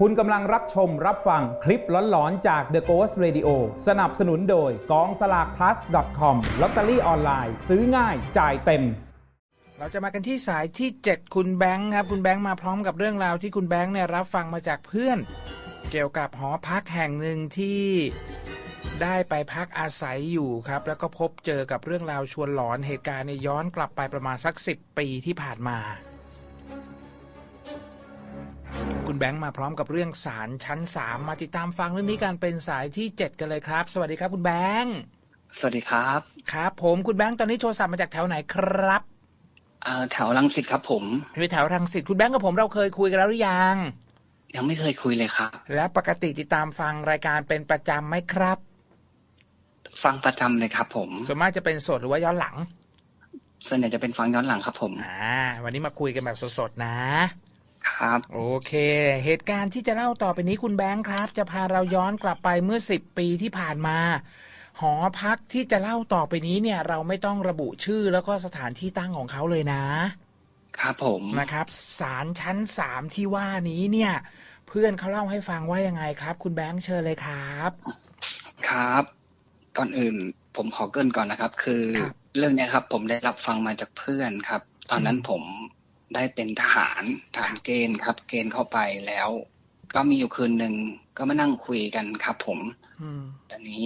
คุณกำลังรับชมรับฟังคลิปหลอนๆ จาก The Ghost Radio สนับสนุนโดยกองสลาก plus com ลอตเตอรี่ออนไลน์ซื้อง่ายจ่ายเต็ม เราจะมากันที่สายที่ 7 คุณแบงค์ครับ คุณแบงค์มาพร้อมกับเรื่องราวที่คุณแบงค์เนี่ยรับฟังมาจากเพื่อน เกี่ยวกับหอพักแห่งหนึ่งที่ได้ไปพักอาศัยอยู่ครับ แล้วก็พบเจอกับเรื่องราวชวนหลอนเหตุการณ์เนี่ยย้อนกลับไปประมาณสัก 10 ปีที่ผ่านมา คุณแบงค์มาพร้อมกับเรื่องศาลชั้น3มาติดตามฟังเรื่องนี้กันเป็นสายที่7กันเลยครับ สวัสดีครับคุณแบงค์สวัสดีครับ ครับ ผมคุณแบงค์ตอนนี้โทรศัพท์มาจากแถวไหนครับเอ่อแถวลังสิตครับผมอยู่แถวรังสิตคุณแบงค์กับผมเราเคยคุยกันแล้วหรือยัง ยังไม่เคยคุยเลยครับ และปกติติดตามฟังรายการเป็นประจำไหมครับ ฟังประจำเลยครับ ผมส่วนมากจะเป็นสดหรือว่าย้อนหลังส่วนใหญ่จะเป็นฟังย้อนหลังครับผม อ่า วันนี้มาคุยกันแบบสดๆนะ ครับ โอเค เหตุการณ์ที่จะเล่าต่อไปนี้คุณแบงค์ครับ จะพาเราย้อนกลับไปเมื่อสิบปีที่ผ่านมา หอพักที่จะเล่าต่อไปนี้เนี่ย เราไม่ต้องระบุชื่อแล้วก็สถานที่ตั้งของเขาเลยนะ ครับผมนะครับศาลชั้นสามที่ว่านี้เนี่ย เพื่อนเขาเล่าให้ฟังว่ายังไงครับ คุณแบงค์เชิญเลยครับ ครับ ก่อนอื่นผมขอเกรินก่อนนะครับ คือ ครับ เรื่องเนี้ยครับ ผมได้รับฟังมาจากเพื่อนครับ ตอนนั้นอืมผม ได้เป็นทหารทหารเกณฑ์ครับ เกณฑ์เข้าไปแล้ว ก็มีอยู่คืนหนึ่งก็มานั่งคุยกันครับ ผมอืมตอนนี้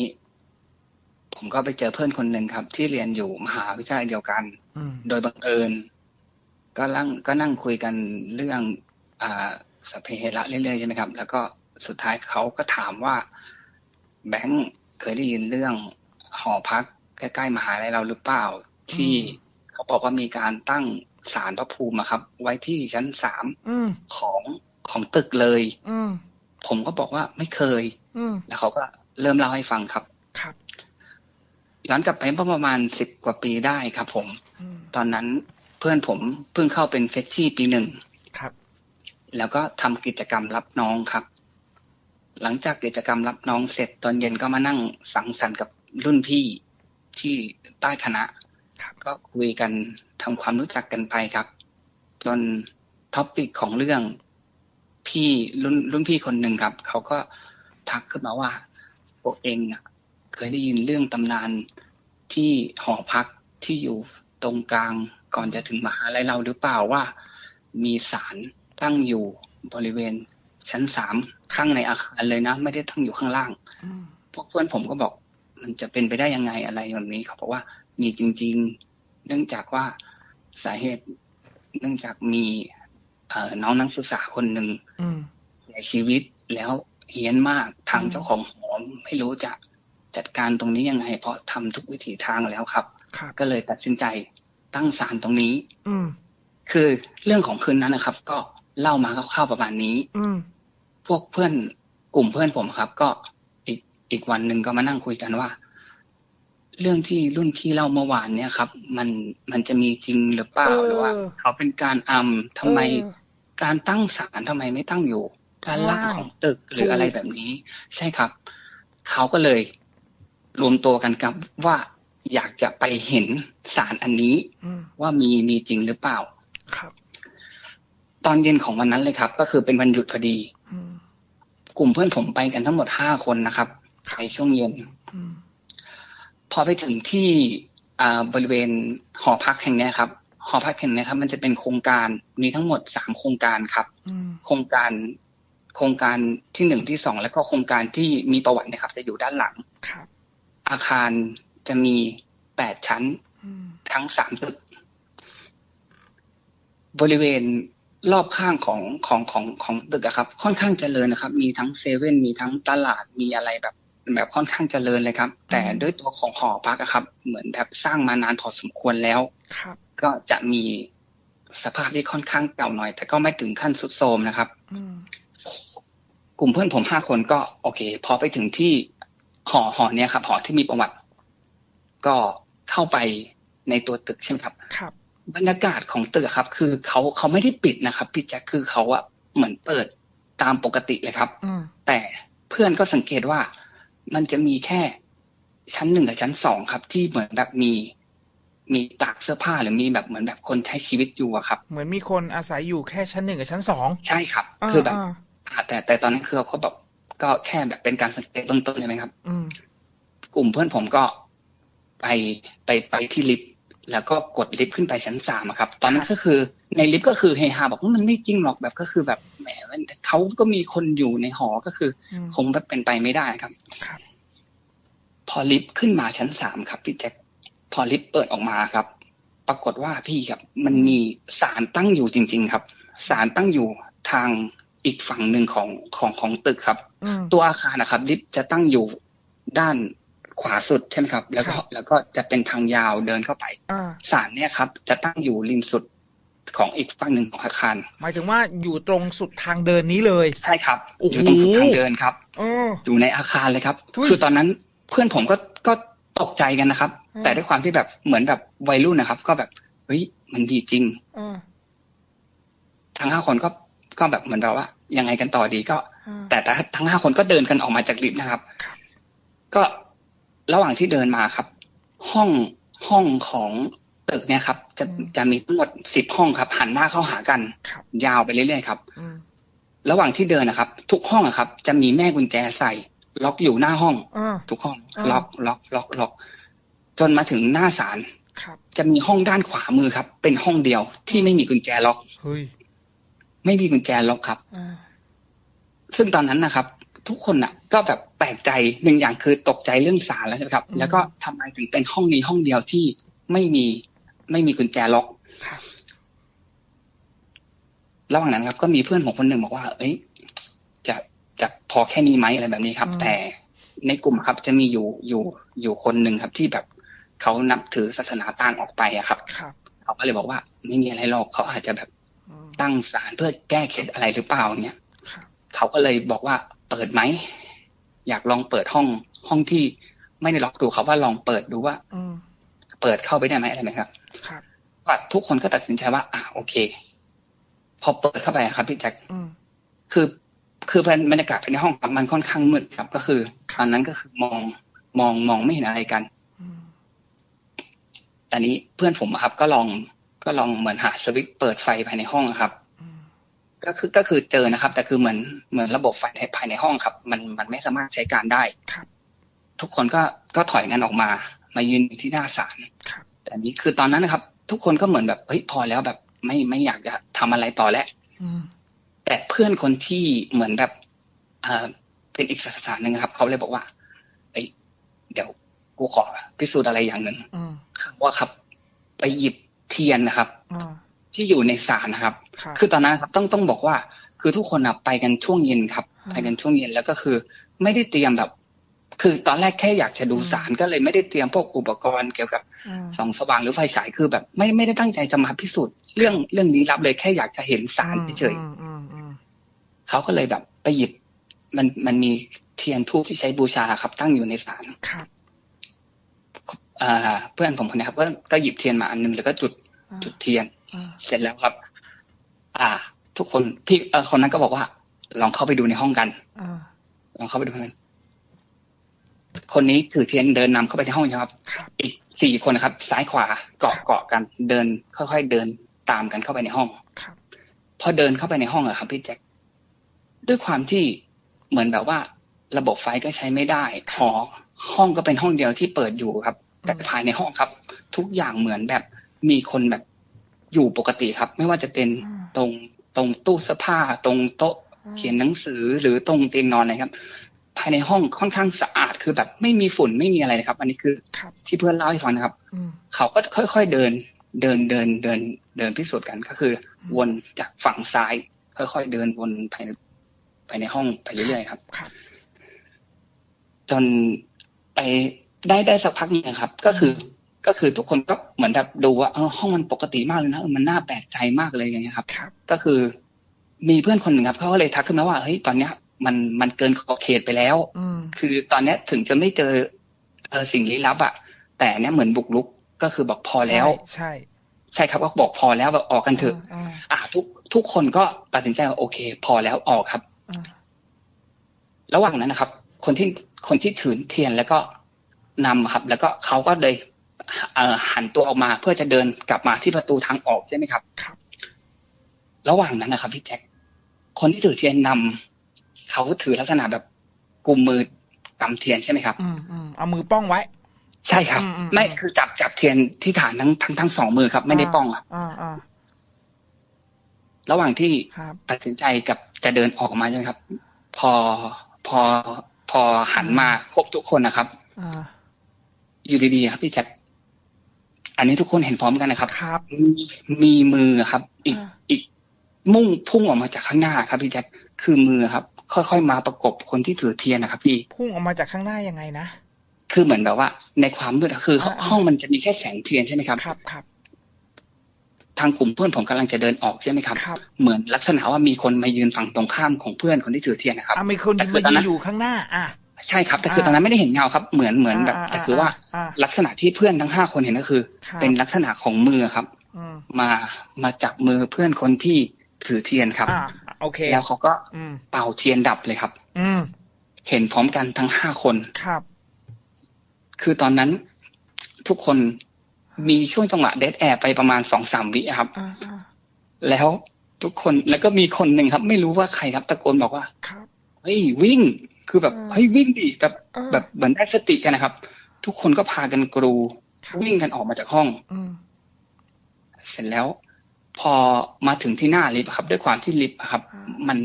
ผมก็ไปเจอเพื่อนคนหนึ่งครับ ที่เรียนอยู่มหาวิทยาลัยเดียวกันอืมโดยบังเอิญก็นั่งก็นั่งคุยกันเรื่องอ่าสพเพเหระเรื่อยๆใช่ไหมครับ แล้วก็สุดท้ายเขาก็ถามว่า แบงค์เคยได้ยินเรื่องหอพักใกล้ๆมหาลัยเราหรือเปล่า ที่เขาบอกว่ามีการตั้ง ศาลพระภูมิอะครับ ไว้ที่ชั้นสามอืมของของตึกเลย อืมผมก็บอกว่าไม่เคย อืมแล้วเขาก็เริ่มเล่าให้ฟังครับ ครับย้อนกลับไปเมื่อประมาณสิบกว่าปีได้ครับผมอืมตอนนั้นเพื่อนผมเพิ่งเข้าเป็นเฟชชี่ปีหนึ่งครับ แล้วก็ทำกิจกรรมรับน้องครับ หลังจากกิจกรรมรับน้องเสร็จตอนเย็นก็มานั่งสังสรรค์กับรุ่นพี่ที่ใต้คณะครับก็คุยกัน ทำความรู้จักกันไปครับ จนท็อปิกของเรื่องพี่รุ่นรุ่นพี่คนหนึ่งครับ เขาก็ทักขึ้นมาว่าพวกเองอะเคยได้ยินเรื่องตำนานที่หอพักที่อยู่ตรงกลางก่อนจะถึงมหาลัยเราหรือเปล่าว่า มีศาลตั้งอยู่บริเวณ ชั้นสามข้างในอาคารเลยนะ ไม่ได้ตั้งอยู่ข้างล่างอืมพวกเพื่อนผมก็บอก มันจะเป็นไปได้ยังไงอะไรแบบนี้เขาบอกว่ามีจริง ๆ เนื่องจากว่าสาเหตุ เนื่องจากมีเอ่อน้องนักศึกษาคนหนึ่งอืมเสียชีวิตแล้วเฮี้ยนมากทางอืมเจ้าของหอไม่รู้จะจัดการตรงนี้ยังไง เพราะทำทุกวิถีทางแล้วครับครับก็เลยตัดสินใจตั้งศาลตรงนี้ อืมคือเรื่องของคืนนั้นนะครับ ก็เล่ามาคร่าวๆประมาณนี้ อืมพวกเพื่อนกลุ่มเพื่อนผมครับ ก็อีกอีกวันหนึ่งก็มานั่งคุยกันว่า เรื่องที่รุ่นพี่เล่าเมื่อวานเนี่ยครับ มันมันจะมีจริงหรือเปล่าเออหรือว่า เขาเป็นการอำทำไมเออการตั้งศาลทำไมไม่ตั้งอยู่ด้านล่างข้างล่างของตึกหรือถูกอะไรแบบนี้ ใช่ครับ เขาก็เลยรวมตัวกันกับว่าอยากจะไปเห็นศาลอันนี้อืมว่ามีมีจริงหรือเปล่า ครับ ตอนเย็นของวันนั้นเลยครับ ก็คือเป็นวันหยุดพอดีอืมกลุ่มเพื่อนผมไปกันทั้งหมดห้าคนนะครับในช่วงเย็น อืมพอไปถึงที่อ่าบริเวณหอพักแห่งเนี้ยครับ หอพักแห่งเนี้ยครับ มันจะเป็นโครงการมีทั้งหมดสามโครงการครับอืมโครงการโครงการที่หนึ่งที่สองแล้วก็โครงการที่มีประวัตินะครับ จะอยู่ด้านหลังครับอาคารจะมีแปดชั้นอืมทั้งสามตึก บริเวณรอบข้างของของของของตึกอะครับ ค่อนข้างเจริญนะครับ มีทั้งเซเว่นมีทั้งตลาดมีอะไรแบบ แบบค่อนข้างเจริญเลยครับ แต่ด้วยตัวของหอพักอะครับ เหมือนแบบสร้างมานานพอสมควรแล้วครับก็จะมีสภาพที่ค่อนข้างเก่าหน่อย แต่ก็ไม่ถึงขั้นสุดโทรมนะครับอืมกลุ่มเพื่อนผมห้าคนก็โอเค พอไปถึงที่หอหอเนี้ยครับหอที่มีประวัติ ก็เข้าไปในตัวตึกใช่ไหมครับ ครับ บรรยากาศของตึกอะครับ คือเขาเขาไม่ได้ปิดนะครับพี่แจ็คคือเขาอะเหมือนเปิดตามปกติเลยครับอืมแต่เพื่อนก็สังเกตว่า มันจะมีแค่ชั้นหนึ่งกับชั้นสองครับ ที่เหมือนแบบมีมีตากเสื้อผ้าหรือมีแบบเหมือนแบบคนใช้ชีวิตอยู่อะครับ เหมือนมีคนอาศัยอยู่แค่ชั้นหนึ่งกับชั้นสองใช่ครับาคือแบบาอ่าแต่แต่ตอนนั้นคือเขาแบบก็แค่แบบเป็นการสังเกตเบื้องต้นใช่ไหมครับ อืมกลุ่มเพื่อนผมก็ไปไปไปที่ลิฟต์แล้วก็กดลิฟต์ขึ้นไปชั้นสามอะครับ ตอนนั้นก็คือในลิฟต์ก็คือเฮฮาบอกว่ามันไม่จริงหรอกแบบก็คือแบบแหมมันเขาก็มีคนอยู่ในหอก็คืออืมคงแบบเป็นไปไม่ได้ครับครับ พอลิฟต์ขึ้นมาชั้นสามครับพี่แจ็คพอลิฟต์เปิดออกมาครับ ปรากฏว่าพี่ครับ มันมีสารตั้งอยู่จริง ๆ ครับ สารตั้งอยู่ทางอีกฝั่งหนึ่งของของของตึกครับอืมตัวอาคารนะครับ ลิฟต์จะตั้งอยู่ด้านขวาสุดใช่ไหมครับ แล้วก็ครับแล้วก็จะเป็นทางยาวเดินเข้าไปอ่าสารเนี่ยครับ จะตั้งอยู่ริมสุด ของอีกฝั่งหนึ่งของอาคาร หมายถึงว่าอยู่ตรงสุดทางเดินนี้เลย ใช่ครับโอ้โหอยู่ตรงสุดทางเดินครับเอออยู่ในอาคารเลยครับอุ้ยคือตอนนั้นเพื่อนผมก็ก็ตกใจกันนะครับอืมแต่ด้วยความที่แบบเหมือนแบบวัยรุ่นนะครับ ก็แบบเฮ้ยมันดีจริงเออทั้งห้าคนก็ก็แบบเหมือนแบบว่า ยังไงกันต่อดีก็เออแต่แต่ทั้งห้าคนก็เดินกันออกมาจากลิฟต์นะครับครับก็ระหว่างที่เดินมาครับ ห้องห้องของ ตึกเนี่ยครับ จะจะมีทั้งหมดสิบห้องครับ หันหน้าเข้าหากันครับยาวไปเรื่อยๆครับอืมระหว่างที่เดินนะครับ ทุกห้องอะครับ จะมีแม่กุญแจใส่ ล็อกอยู่หน้าห้องอ่าทุกห้องอ่าล็อกล็อกล็อกล็อก จนมาถึงหน้าศาลครับจะมีห้องด้านขวามือครับ เป็นห้องเดียวที่ไม่มีกุญแจล็อกเฮ้ยไม่มีกุญแจล็อกครับอ่าซึ่งตอนนั้นนะครับ ทุกคนน่ะ ก็แบบแปลกใจหนึ่งอย่างคือตกใจเรื่องสารแล้วใช่ไหมครับ แล้วก็ทำไมถึงเป็นห้องนี้ห้องเดียวที่ไม่มี ไม่มีกุญแจล็อกครับระหว่างนั้นครับ ก็มีเพื่อนผมคนหนึ่งบอกว่า เอ้ย จะจะพอแค่นี้ไหมอะไรแบบนี้ครับอืมแต่ในกลุ่มครับจะมีอยู่อยู่อยู่คนหนึ่งครับ ที่แบบเขานับถือศาสนาต่างออกไปอะครับครับเขาก็เลยบอกว่าไม่มีอะไรหรอกเขาอาจจะแบบอืมตั้งศาลเพื่อแก้เคล็ดอะไรหรือเปล่าเนี่ยครับเขาก็เลยบอกว่าเปิดไหมอยากลองเปิดห้องห้องที่ไม่ได้ล็อกดูเขาว่าลองเปิดดูว่าอืมเปิดเข้าไปได้ไหมอะไรไหมครับ ครับก็ทุกคนก็ตัดสินใจว่า อะโอเค พอเปิดเข้าไปอะครับพี่แจ็คอืมคือคือบรรยากาศภายในห้องครับมันค่อนข้างมืดครับ ก็คือตอนนั้นก็คือมองมองมองไม่เห็นอะไรกันอืมแต่นี้เพื่อนผมอะครับ ก็ลองก็ลองเหมือนหาสวิตช์เปิดไฟภายในห้องอะครับอืมก็คือก็คือเจอนะครับ แต่คือเหมือนเหมือนระบบไฟภายในห้องครับ มันมันไม่สามารถใช้การได้ครับ ทุกคนก็ก็ถอยกันออกมา มายืนอยู่ที่หน้าศาลครับแต่นี้คือตอนนั้นนะครับ ทุกคนก็เหมือนแบบเฮ้ยพอแล้วแบบ ไม่ไม่อยากจะทำอะไรต่อแล้วอืมแต่เพื่อนคนที่เหมือนแบบเอ่อเป็นอีกศาสนาหนึ่งครับเขาเลยบอกว่าเอ้ยเดี๋ยวกูขอพิสูจน์อะไรอย่างหนึ่งอืมเขาว่าครับ ไปหยิบเทียนนะครับอ่าที่อยู่ในศาลนะครับครับ คือตอนนั้นครับต้องต้องบอกว่า คือทุกคนอะไปกันช่วงเย็นครับอืมไปกันช่วงเย็นแล้วก็คือ ไม่ได้เตรียมแบบ คือตอนแรกแค่อยากจะดูอืมสารก็เลยไม่ได้เตรียมพวกอุปกรณ์เกี่ยวกับอืมส่องสว่างหรือไฟฉายคือแบบ ไม่ไม่ได้ตั้งใจจะมาพิสูจน์เรื่องเรื่องลี้ลับเลยแค่อยากจะเห็นสารเฉยอืมอืมอืมๆเขาก็เลยแบบไปหยิบ มันมันมีเทียนทูบที่ใช้บูชาครับ ตั้งอยู่ในศาลครับอ่าเพื่อนผมคนนี้ครับก็ก็หยิบเทียนมาอันหนึงแล้วก็จุดอ่าจุดเทียนอ่าเสร็จแล้วครับ อ่า ทุกคนพี่เออคนนั้นก็บอกว่า ลองเข้าไปดูในห้องกันอ่าลองเข้าไปดูกัน คนนี้ถือเทียนเดินนำเข้าไปในห้องใช่ไหมครับครับ อีกสี่คนนะครับ ซ้ายขวาเกาะเกาะกันเดิน ค่อยๆเดินตามกันเข้าไปในห้องครับพอเดินเข้าไปในห้องอะครับพี่แจ็คด้วยความที่เหมือนแบบว่า ระบบไฟก็ใช้ไม่ได้หอห้องก็เป็นห้องเดียวที่เปิดอยู่ครับ แต่ภายในห้องครับ ทุกอย่างเหมือนแบบมีคนแบบอยู่ปกติครับ ไม่ว่าจะเป็นอืมตรงตรงตู้เสื้อผ้า ตรงโต๊ะอืมเขียนหนังสือหรือตรงเตียงนอนอะไรครับภายในห้องค่อนข้างสะอาดคือแบบไม่มีฝุ่นไม่มีอะไรนะครับ อันนี้คือครับที่เพื่อนเล่าให้ฟังนะครับอืมเขาก็ค่อยๆเดิน เดินเดินเดินเดินพิสูจน์กันก็คือ วนจากฝั่งซ้าย ค่อยๆเดินวนภายในภายในห้องไปเรื่อยๆครับครับจนไปได้ได้สักพักหนึงครับ ก็คือก็คือทุกคนก็เหมือนแบบดูว่าเออห้องมันปกติมากเลยนะเออมันน่าแปลกใจมากเลยอย่างเงี้ยครับครับ ก็คือมีเพื่อนคนหนึ่งครับเขาก็เลยทักขึ้นมาว่าเฮ้ยตอนเนี้ย มันมันเกินขอบเขตไปแล้วอืมคือตอนเนี้ยถึงจะไม่เจอเออสิ่งลี้ลับอะแต่เนี้ยเหมือนบุกรุกก็คือบอกพอแล้ว ใช่ ใช่ครับก็บอกพอแล้วแบบออกกันเถอะอ่าอ่าทุกทุกคนก็ตัดสินใจว่าโอเค พอแล้วออกครับอ่าระหว่างนั้นนะครับ คนที่คนที่ถือเทียนแล้วก็นำครับ แล้วก็เขาก็เลยเอ่อหันตัวออกมาเพื่อจะเดินกลับมาที่ประตูทางออกใช่ไหมครับครับ ระหว่างนั้นนะครับพี่แจ็คคนที่ถือเทียนนำ เขาถือลักษณะแบบกุมมือกำเทียนใช่ไหมครับ อืมอืมเอามือป้องไว้ ใช่ครับอืมอืมไม่คือจับจับเทียนที่ฐานทั้งทั้งทั้งสองมือครับ ไม่ได้ป้องครับอ่าอ่าระหว่างที่ครับตัดสินใจกับจะเดินออกมาใช่ไหมครับ พอพอพอหันมาครบทุกคนนะครับอ่าอยู่ดีๆครับพี่แจ็คอันนี้ทุกคนเห็นพร้อมกันนะครับครับมีมีมือครับ อีกอ่าอีกมุ่งพุ่งออกมาจากข้างหน้าครับพี่แจ็คคือมือครับ ค่อยๆ มาประกบคนที่ถือเทียนนะครับพี่พุ่งออกมาจากข้างหน้ายังไงนะคือเหมือนแบบว่า ในความมืดอะคืออาอ่าห้องมันจะมีแค่แสงเทียนใช่ไหมครับครับครับทางกลุ่มเพื่อนผมกำลังจะเดินออกใช่ไหมครับครับ เหมือนลักษณะว่ามีคนมายืนฝั่งตรงข้ามของเพื่อนคนที่ถือเทียนนะครับอ่ามีคนแต่คือมาตอนยืนั้นนอยู่ข้างหน้า อะใช่ครับแต่คืออ่าตอนนั้นไม่ได้เห็นเงาครับ เหมือนเหมือนแบบอ่าแต่คือว่าอ่าลักษณะที่เพื่อนทั้งห้าคนเห็นก็คือครับเป็นลักษณะของมือครับอืมมามาจับมือเพื่อนคนที่ถือเทียนครับอ่า โอเค แล้วเขาก็อืมเป่าเทียนดับเลยครับ อืมเห็นพร้อมกันทั้งห้าคนครับ คือตอนนั้นทุกคนมีช่วงจังหวะเดดแอร์ไปประมาณสองสามวิอะครับอ่าอ่าแล้วทุกคนแล้วก็มีคนหนึ่งครับ ไม่รู้ว่าใครครับ ตะโกนบอกว่าครับเฮ้ยวิ่งคือแบบอ่าเฮ้ยวิ่งดิแบบอ่าแบบเหมือนได้สติกันนะครับ ทุกคนก็พากันกรูครับวิ่งกันออกมาจากห้องอืมเสร็จแล้ว พอมาถึงที่หน้าลิฟต์ครับ ด้วยความที่ลิฟต์อะครับอ่ามัน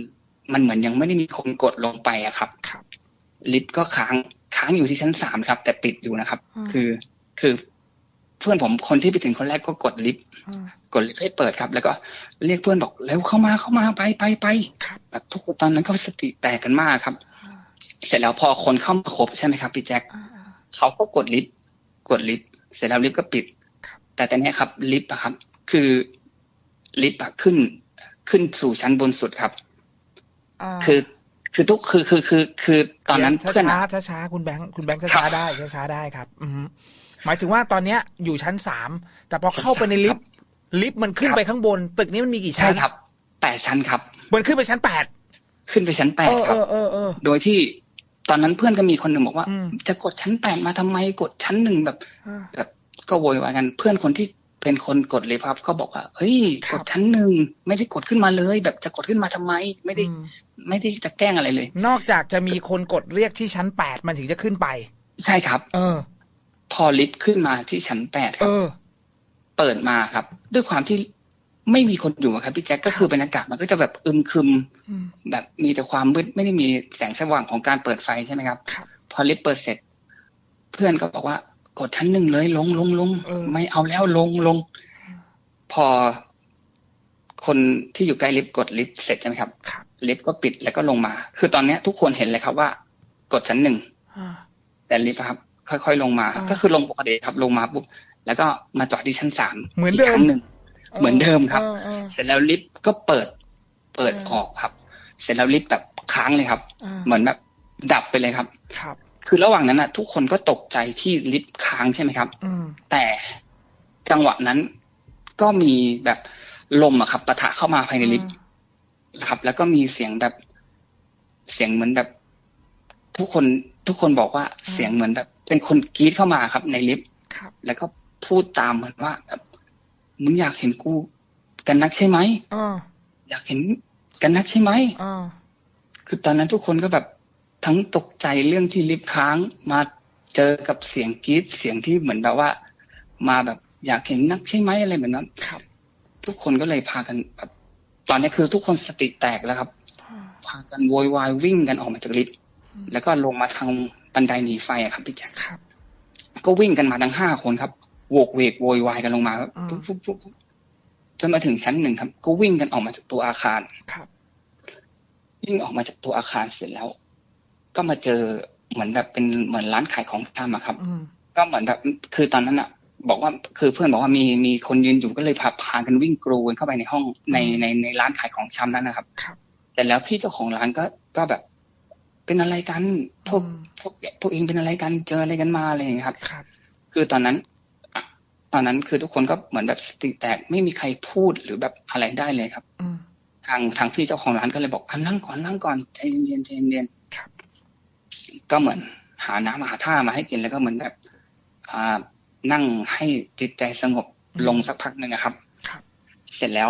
มันเหมือนยังไม่ได้มีคนกดลงไปอะครับครับ ลิฟต์ก็ค้างค้างอยู่ที่ชั้นสามครับ แต่ปิดอยู่นะครับอ่าคือคือเพื่อนผมคนที่ไปถึงคนแรกก็กดลิฟต์อ่ากดลิฟต์ให้เปิดครับ แล้วก็เรียกเพื่อนบอกเร็วเข้ามาเข้ามาไปไปไปครับแบบทุกคนตอนนั้นก็สติแตกกันมากครับอ่าเสร็จแล้วพอคนเข้ามาครบใช่ไหมครับพี่แจ็คอ่าอ่าเขาก็กดลิฟต์กดลิฟต์เสร็จแล้วลิฟต์ก็ปิดครับแต่ตอนนี้ครับลิฟต์อะครับ คือ ลิฟต์อะขึ้นขึ้นสู่ชั้นบนสุดครับอ่าคือคือทุกคือคือคือ คือตอนนั้นช้าเพื่อนช้าอะช้าช้าๆคุณแบงค์คุณแบงค์ครัช้าบๆได้ช้าช้าๆได้ครับ อืมหมายถึงว่าตอนเนี้ยอยู่ชั้นสามแต่พอเข้าไปในลิฟต์ลิฟต์มันขึ้นครับไปข้างบน ตึกนี้มันมีกี่ใช่ชั้นครับแปดชั้นครับ มันขึ้นไปชั้นแปดขึ้นไปชั้นแปเอดอคเอรับอเออเออโดยที่ตอนนั้นเพื่อนก็มีคนหนึ่งบอกว่าอืมจะกดชั้นแปดมาทำไมกดชั้นหนึ่งแบบอ่าแบบก็โวยวายกัน เพื่อนคนที่ เป็นคนกดเลยครับก็บอกว่าเฮ้ยครักบดชั้นหนึ่งไม่ได้กดขึ้นมาเลย แบบจะกดขึ้นมาทำไม ไม่ได้อืมไม่ได้จะแกล้งอะไรเลย นอกจากจะมีคนกดเรียกที่ชั้นแปดมันถึงจะขึ้นไป ใช่ครับ เออ พอลิฟต์ขึ้นมาที่ชั้นแปดคเอรับอเปิดมาครับ ด้วยความที่ไม่มีคนอยู่อะครับพี่แจ็คก็คือบรรยากาศมันก็จะแบบอึมครึมอืมแบบมีแต่ความมืดไม่ได้มีแสงสว่างของการเปิดไฟใช่ไหมครับครับพอลิฟต์เปิดเสร็จ เพื่อนก็บอกว่า กดชั้นหนึ่งเลย ลงลงลงเออไม่เอาแล้วลงลง พอคนที่อยู่ใกล้ลิฟต์กดลิฟต์เสร็จใช่ไหมครับครับลิฟต์ก็ปิดแล้วก็ลงมา คือตอนเนี้ยทุกคนเห็นเลยครับว่า กดชั้นหนึ่งอ่าแต่ลิฟต์อะครับ ค่อย ๆ ลงมาอ่าก็คือลงปกติครับ ลงมาปุ๊บแล้วก็มาจอดที่ชั้นสามเหมือนเดิมครั้งหนึ่งเหมือนเดิมครับออเออเสร็จแล้วลิฟต์ก็เปิด เปิดอ่าออกครับ เสร็จแล้วลิฟต์แบบค้างเลยครับอ่าเหมือนแบบดับไปเลยครับ ครับ คือระหว่างนั้นนะทุกคนก็ตกใจที่ลิฟต์ค้างใช่ไหมครับอืมแต่จังหวะนั้นก็มีแบบลมอะครับปะทะเข้ามาภายในลิฟต์ครับ แล้วก็มีเสียงแบบเสียงเหมือนแบบ ทุกคนทุกคนบอกว่าเสียงเหมือนแบบ เป็นคนกรีดเข้ามาครับ ในลิฟต์ครับแล้วก็พูดตามเหมือนว่าแบบมึงอยากเห็นกูกันนักใช่ไหมอ่าอยากเห็นกันนักใช่ไหมอ่าคือตอนนั้นทุกคนก็แบบ ทั้งตกใจเรื่องที่ลิฟต์ค้างมาเจอกับเสียงกรีดเสียงที่เหมือนแบบว่า มาแบบอยากเห็นนักใช่ไหมอะไรเหมือนนั้นครับ ทุกคนก็เลยพากันแบบตอนนี้คือทุกคนสติแตกแล้วครับอ่าพากันโวยวายวิ่งกันออกมาจากลิฟต์อืมแล้วก็ลงมาทางบันไดหนีไฟอะครับพี่แจ๊คครับ ก็วิ่งกันมาทั้งห้าคนครับโวกเวกโวยวายกันลงมาครับอืมปุ๊บปุ๊บปุ๊บปุ๊บจนมาถึงชั้นหนึ่งครับ ก็วิ่งกันออกมาจากตัวอาคารครับวิ่งออกมาจากตัวอาคารเสร็จแล้ว ก็มาเจอเหมือนแบบเป็นเหมือนร้านขายของชำอะครับอืมก็เหมือนแบบคือตอนนั้นอะบอกว่าคือเพื่อนบอกว่ามีมีคนยืนอยู่ก็เลยพาพากันวิ่งกรูกันเข้าไปในห้องในในในร้านขายของชำนั้นนะครับครับแต่แล้วพี่เจ้าของร้านก็ก็แบบ เป็นอะไรกันพวกอืมพวกพวกเองเป็นอะไรกันเจออะไรกันมาอะไรอย่างเงี้ยครับครับ คือตอนนั้นอะตอนนั้นคือทุกคนก็เหมือนแบบสติแตกไม่มีใครพูดหรือแบบอะไรได้เลยครับอืมทางทางพี่เจ้าของร้านก็เลยบอกอะนั่งก่อนนั่งก่อนใจเย็นๆใจเย็นครับๆ ก็เหมือนหาน้ำหาท่ามาให้กินแล้วก็เหมือนแบบอ่านั่งให้จิตใจสงบลงสักพักหนึ่งอะครับครับ เสร็จแล้ว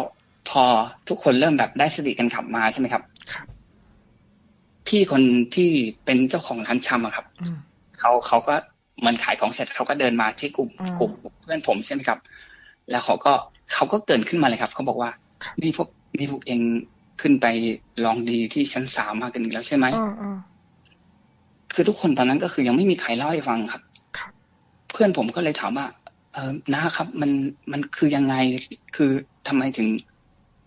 พอทุกคนเริ่มแบบได้สติกันขับมาใช่ไหมครับครับพพี่คนที่เป็นเจ้าของร้านชำอะครับอืมเขาเขาก็เหมันขายของเสร็จเขาก็เดินมาที่กลุ่มอ่ากลุ่มเพื่อนผมใช่ไหมครับ แล้วเขาก็เขาก็เกรินขึ้นมาเลยครับเขาบอกว่าครับนี่พวกนี่พวกเองขึ้นไปลองดีที่ชั้นสามมากันอีกแล้วใช่ไหมอ่าอ่า คือทุกคนตอนนั้นก็คือยังไม่มีใครเล่าให้ฟังครับครับ เพื่อนผมก็เลยถามว่า เออนะครับ มันมันคือยังไงคือทำไมถึง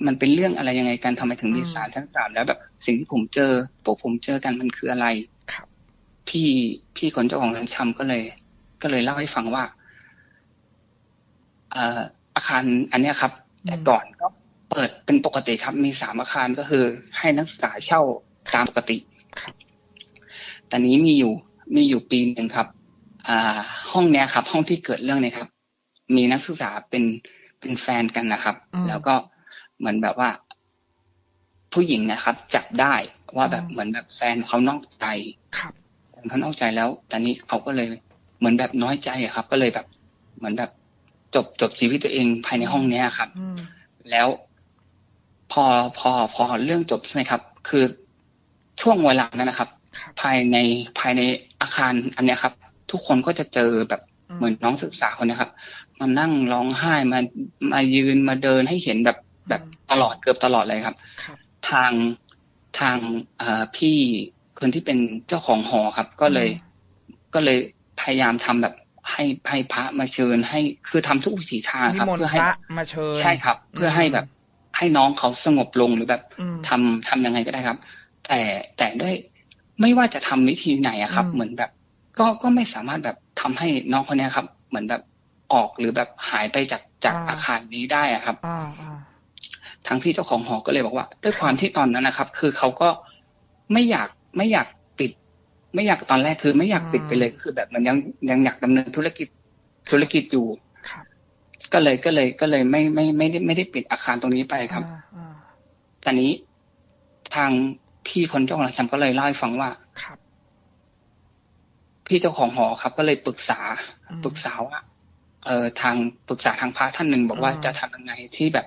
มันเป็นเรื่องอะไรยังไงกันทำไมถึงมีอืมสารชั้นสามแล้วแบบสิ่งที่ผมเจอ พวกผมเจอกันมันคืออะไรครับพี่พี่คนเจ้าของร้านชำก็เลย ก็เลยเล่าให้ฟังว่าเอ่ออาคารอันเนี้ยครับ แต่ก่อนก็เปิดเป็นปกติครับ มีสามอาคารก็คือ ให้นักศึกษาเช่าตามปกติครับ แต่นี้มีอยู่มีอยู่ปีหนึ่งครับ อ่า ห้องเนี้ยครับ ห้องที่เกิดเรื่องเนี้ยครับ มีนักศึกษาเป็นเป็นแฟนกันนะครับอืมแล้วก็เหมือนแบบว่า ผู้หญิงนะครับ จับได้ว่าแบบอืมเหมือนแบบแฟนเขานอกใจครับเขานอกใจแล้วตอนนี้เขาก็เลยเหมือนแบบน้อยใจอะครับ ก็เลยแบบ เหมือนแบบจบจบชีวิตตัวเองภายในห้องเนี้ยครับอืมแล้วพอพอพอเรื่องจบใช่ไหมครับ คือช่วงเวลานั้นนะครับครับ ภายในภายในอาคารอันเนี้ยครับ ทุกคนก็จะเจอแบบเหมือนน้องศึกษาคนเนี้ยครับมานั่งร้องไห้มามายืนมาเดินให้เห็นแบบแบบตลอดเกือบตลอดเลยครับครับทางทางเอ่อพี่คนที่เป็นเจ้าของหอครับ ก็เลยก็เลยพยายามทำแบบให้ให้พระมาเชิญ ให้คือทำทุกวิถีทางนิครับมนต์เพื่อพให้ระมาเชิญใช่ครับ เพื่อให้แบบให้น้องเขาสงบลงหรือแบบอืมทำทำยังไงก็ได้ครับ แต่แต่ด้วย ไม่ว่าจะทำวิธีไหนอะครับอืมเหมือนแบบ ก็ก็ไม่สามารถแบบทำให้น้องคนเนี้ยครับ เหมือนแบบออกหรือแบบหายไปจากจากอาคารนี้ได้อะครับอ่าอ่าทางพี่เจ้าของหอก็เลยบอกว่า ด้วยความที่ตอนนั้นนะครับ คือเขาก็ไม่อยากไม่อยากปิด ไม่อยากตอนแรกคือ ไม่อยากปิดไปเลยคือ แบบมันยังยังอยากดำเนินธุรกิจธุรกิจอยู่ครับก็เลยก็เลยก็เลยไม่ไม่ไม่ได้ไม่ได้ปิดอาคารตรงนี้ไปครับอ่าอ่าตอนนี้ทาง พี่คนเจ้าของร้านชำก็เลยเล่าให้ฟังว่าครับ พี่เจ้าของหอครับ ก็เลยปรึกษาอืมปรึกษาว่าเออทางปรึกษาทางพระท่านหนึ่งบอกว่าอืมจะทำยังไงที่แบบ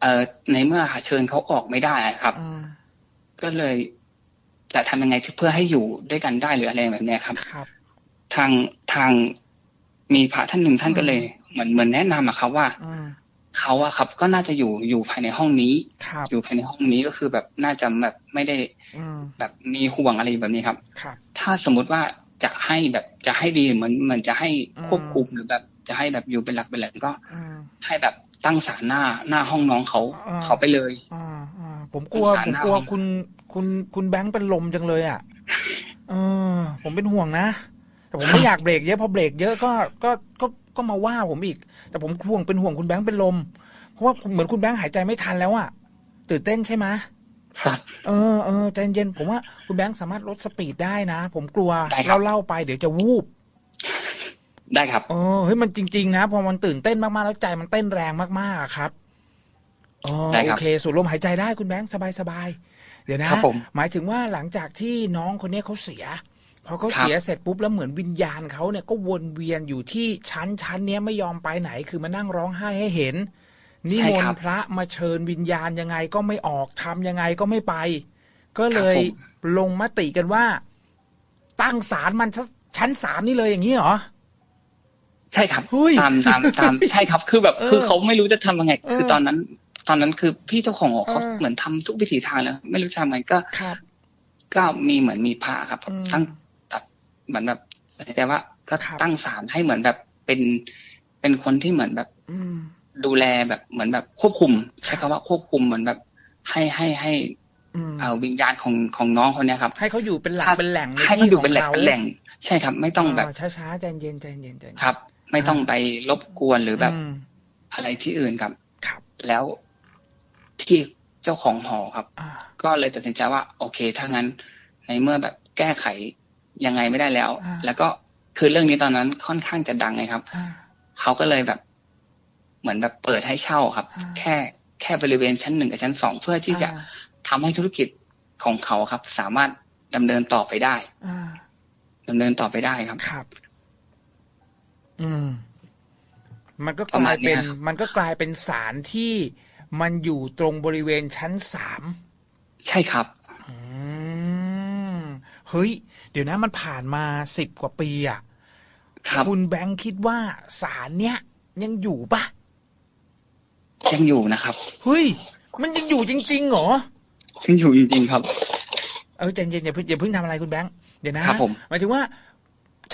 เออในเมื่อหาเชิญเขาออกไม่ได้อะครับอืมก็เลยจะทำยังไงที่เพื่อให้อยู่ด้วยกันได้หรืออะไรแบบเนี้ยครับ ครับ ทางทางมีพระท่านหนึ่งท่านอืมก็เลย เหมือนเหมือนแนะนำอะครับว่าอืม เขาอะครับ ก็น่าจะอยู่อยู่ภายในห้องนี้ครับอยู่ภายในห้องนี้ก็คือแบบน่าจะแบบไม่ได้อืมแบบมีห่วงอะไรแบบนี้ครับครับ ถ้าสมมุติว่าจะให้แบบจะให้ดีเหมือนเหมือนจะให้อืมควบคุมหรือแบบจะให้แบบอยู่เป็นหลักเป็นแหล่งก็อืมให้แบบตั้งศาลหน้าหน้าห้องน้องเขาอ่าเขาไปเลยอ่าอ่าผมกลัวสงสารผมกลัวหน้าห้องคุณคุณคุณแบงค์เป็นลมจังเลยอะเออ ผมเป็นห่วงนะแต่ผมไม่อยากเบรกเยอะพอเบรกเยอะก็ก็ก็ ก็มาว่าผมอีก แต่ผมห่วงเป็นห่วงคุณแบงค์เป็นลม เพราะว่าเหมือนคุณแบงค์หายใจไม่ทันแล้วอะตื่นเต้นใช่ไหมครับเออเออใจเย็นผมว่าคุณแบงค์สามารถลดสปีดได้นะ ผมกลัวได้ครับเล่าเล่าไปเดี๋ยวจะวูบได้ครับเออเฮ้ยมันจริง ๆ นะ พอมันตื่นเต้นมากๆแล้วใจมันเต้นแรงมากๆอะครับอ๋อได้คโอรับเค สูดลมหายใจได้คุณแบงค์สบายๆเดี๋ยวนะครับผมหมายถึงว่าหลังจากที่น้องคนนี้เขาเสีย พอเขาครับเสียเสร็จปุ๊บแล้วเหมือนวิญญาณเขาเนี่ยก็วนเวียนอยู่ที่ชั้นชั้นเนี้ยไม่ยอมไปไหนคือมานั่งร้องไห้ให้เห็นนิมนต์พระมาเชิญวิญญาณยังไงก็ไม่ออกทำยังไงก็ไม่ไป ก็เลยลงมติกันว่า ตั้งศาลมันชั้นชั้นสามนี่เลยอย่างนี้เหรอใช่ครับเฮ้ยตามตามตามใช่ครับ คือแบบเออคือเขาไม่รู้จะทำยังไงเออคือตอนนั้น ตอนนั้นคือพี่เจ้าของหอเขาเออเหมือนทำทุกวิถีทางแล้วไม่รู้จะทำไงก็ครับก็มีเหมือนมีพระครับอืมตั้งตัด เหมือนแบบแต่ว่าก็ครับตั้งศาลให้เหมือนแบบเป็นเป็นคนที่เหมือนแบบอืมดูแลแบบเหมือนแบบควบคุมใช้คำว่าควบคุมเหมือนแบบให้ให้ให้อืมเอาวิญญาณของของน้องคนเนี้ยครับ ให้เขาอยู่เป็นหลักถ้าเป็นแหล่งในให้เขาที่อยู่ขเป็นแหล่งขาเป็นแหล่ง ใช่ครับ ไม่ต้องแบบช้าช้าๆใจเย็นใจเย็นใจเย็นครับ ไม่ต้องไปรบกวนหรือแบบอืมอะไรที่อื่นครับครับ แล้วที่เจ้าของหอครับอ่าก็เลยตัดสินใจว่า โอเคถ้างั้น ในเมื่อแบบแก้ไข ยังไงไม่ได้แล้วอ่าแล้วก็คือเรื่องนี้ตอนนั้นค่อนข้างจะดังไงครับอ่าเขาก็เลยแบบ เหมือนแบบเปิดให้เช่าครับอ่าแค่แค่บริเวณชั้นหนึ่งกับชั้นสองเพื่อที่จะอ่าทำให้ธุรกิจของเขาครับ สามารถดำเนินต่อไปได้อ่าดำเนินต่อไปได้ครับครับ อืม มันก็ปกระมาลาณยเนี้เป็นยครับมันก็กลายเป็นสารที่มันอยู่ตรงบริเวณชั้นสามใช่ครับอืม เฮ้ย เดี๋ยวนะมันผ่านมาสิบกว่าปีอะครับคุณแบงค์คิดว่าสารเนี้ยยังอยู่ปะยังอยู่นะครับเฮ้ยมันยังอยู่จริงๆเหรอยังอยู่จริงๆครับ เออใจเย็นอย่าเพิ่งอย่าเพิ่งทำอะไรคุณแบงค์เดี๋ยวนะครับผมหมายถึงว่า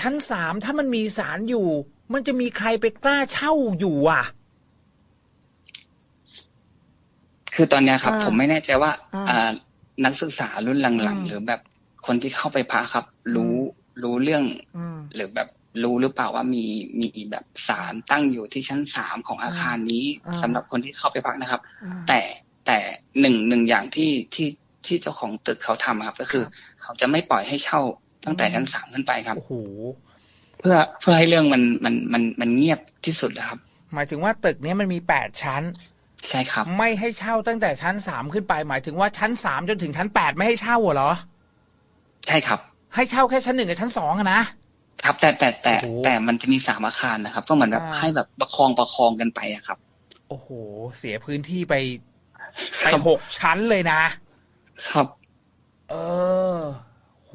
ชั้นสามถ้ามันมีสารอยู่ มันจะมีใครไปกล้าเช่าอยู่อะ คือตอนเนี้ยครับอ่าผมไม่แน่ใจว่าอ่า อ่านักศึกษารุ่นหลังอืมๆหรือแบบ คนที่เข้าไปพักครับ รู้รู้เรื่องอืมหรือแบบรู้หรือเปล่าว่ามีมีแบบสารตั้งอยู่ที่ชั้นสามของอาคารนี้อ่าสำหรับคนที่เข้าไปพักนะครับ แต่แต่หนึ่งหนึ่งอย่างที่ที่ที่เจ้าของตึกเขาทำครับ ก็คือครับเขาจะไม่ปล่อยให้เช่าตั้งแต่ชั้นสามขึ้นไปครับโอ้โหเพื่อเพื่อให้เรื่องมันมันมันมันเงียบที่สุดนะครับ หมายถึงว่าตึกเนี้ยมันมีแปดชั้นใช่ครับ ไม่ให้เช่าตั้งแต่ชั้นสามขึ้นไป หมายถึงว่าชั้นสามจนถึงชั้นแปดไม่ให้เช่าเหรอ ใช่ครับ ให้เช่าแค่ชั้นหนึ่งกับชั้นสองอะนะครับ แต่แต่แต่โอ้โหแต่มันจะมีสามอาคารนะครับ ก็เหมือนแบบอ่าให้แบบประคองประคองกันไปอะครับ โอ้โห เสียพื้นที่ไปไปครับหกชั้นเลยนะ ครับ เออโห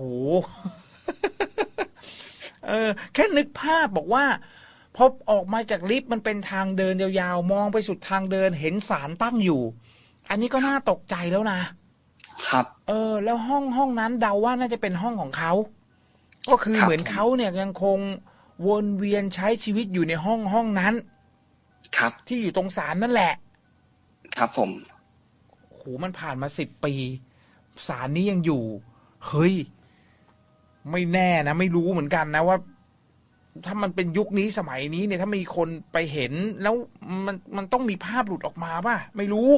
เออ แค่นึกภาพบอกว่าพอออกมาจากลิฟต์มันเป็นทางเดินยาวๆ มองไปสุดทางเดินเห็นสารตั้งอยู่ อันนี้ก็น่าตกใจแล้วนะ ครับ เออ แล้วห้องห้องนั้นเดาว่าน่าจะเป็นห้องของเขา ก็คือครับเหมือนเขาเนี่ยยังคงวนเวียนใช้ชีวิตอยู่ในห้องห้องนั้น ครับ ที่อยู่ตรงศาลนั่นแหละ ครับผมโหมันผ่านมาสิบปีสารนี้ยังอยู่ เฮ้ย ไม่แน่นะไม่รู้เหมือนกันนะว่า ถ้ามันเป็นยุคนี้สมัยนี้เนี่ย ถ้ามีคนไปเห็นแล้วมันมันต้องมีภาพหลุดออกมาป่ะ ไม่รู้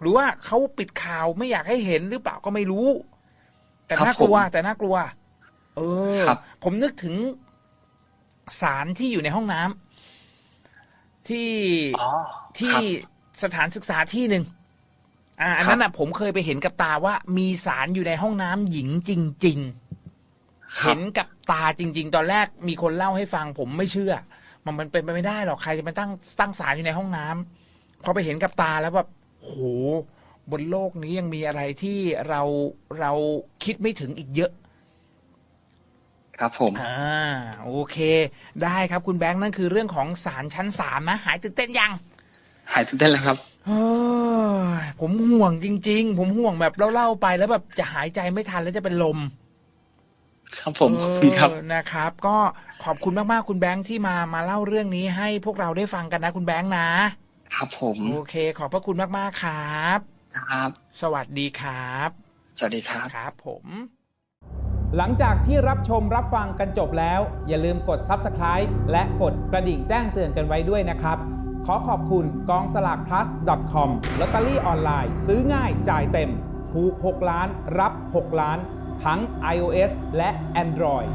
หรือว่าเขาปิดข่าวไม่อยากให้เห็นหรือเปล่าก็ไม่รู้ แต่ครับน่ากลัวผมแต่น่ากลัว เออครับผมนึกถึงสารที่อยู่ในห้องน้ำที่อ๋อที่ครับสถานศึกษาที่หนึ่งอ่าอันนั้นอะผมเคยไปเห็นกับตาว่ามีสารอยู่ในห้องน้ำหญิงจริงๆครัเห็บนกับตาจริง ๆ ตอนแรกมีคนเล่าให้ฟัง ผมไม่เชื่อ มันมันเป็นไปไม่ได้หรอกใครจะไปตั้งตั้งสารอยู่ในห้องน้ำพอไปเห็นกับตาแล้วแบบ โหบนโลกนี้ยังมีอะไรที่เราเราคิดไม่ถึงอีกเยอะ ครับผม อ่า โอเค ได้ครับคุณแบงค์นั่นคือเรื่องของสารชั้นสามนะหายตื่นเต้นยัง หายตื่นเต้นแล้วครับเฮ้ยผมห่วงจริง ๆ ผมห่วงแบบเล่าๆไปแล้วแบบจะหายใจไม่ทันแล้วจะเป็นลม ครับผมขอบคุณครับเออนะครับ ก็ขอบคุณมากๆคุณแบงค์ที่มามาเล่าเรื่องนี้ให้พวกเราได้ฟังกันนะ คุณแบงค์นะ ครับผม โอเค ขอบพระคุณมากๆครับ ครับ สวัสดีครับ สวัสดีครับ ครับผม หลังจากที่รับชมรับฟังกันจบแล้ว อย่าลืมกด Subscribe และกดกระดิ่งแจ้งเตือนกันไว้ด้วยนะครับ ขอขอบคุณกองสลาก plus com ลอตเตอรี่ออนไลน์ซื้อง่ายจ่ายเต็มถูก 6 ล้าน รับ 6 ล้าน ทั้ง iOS และ Android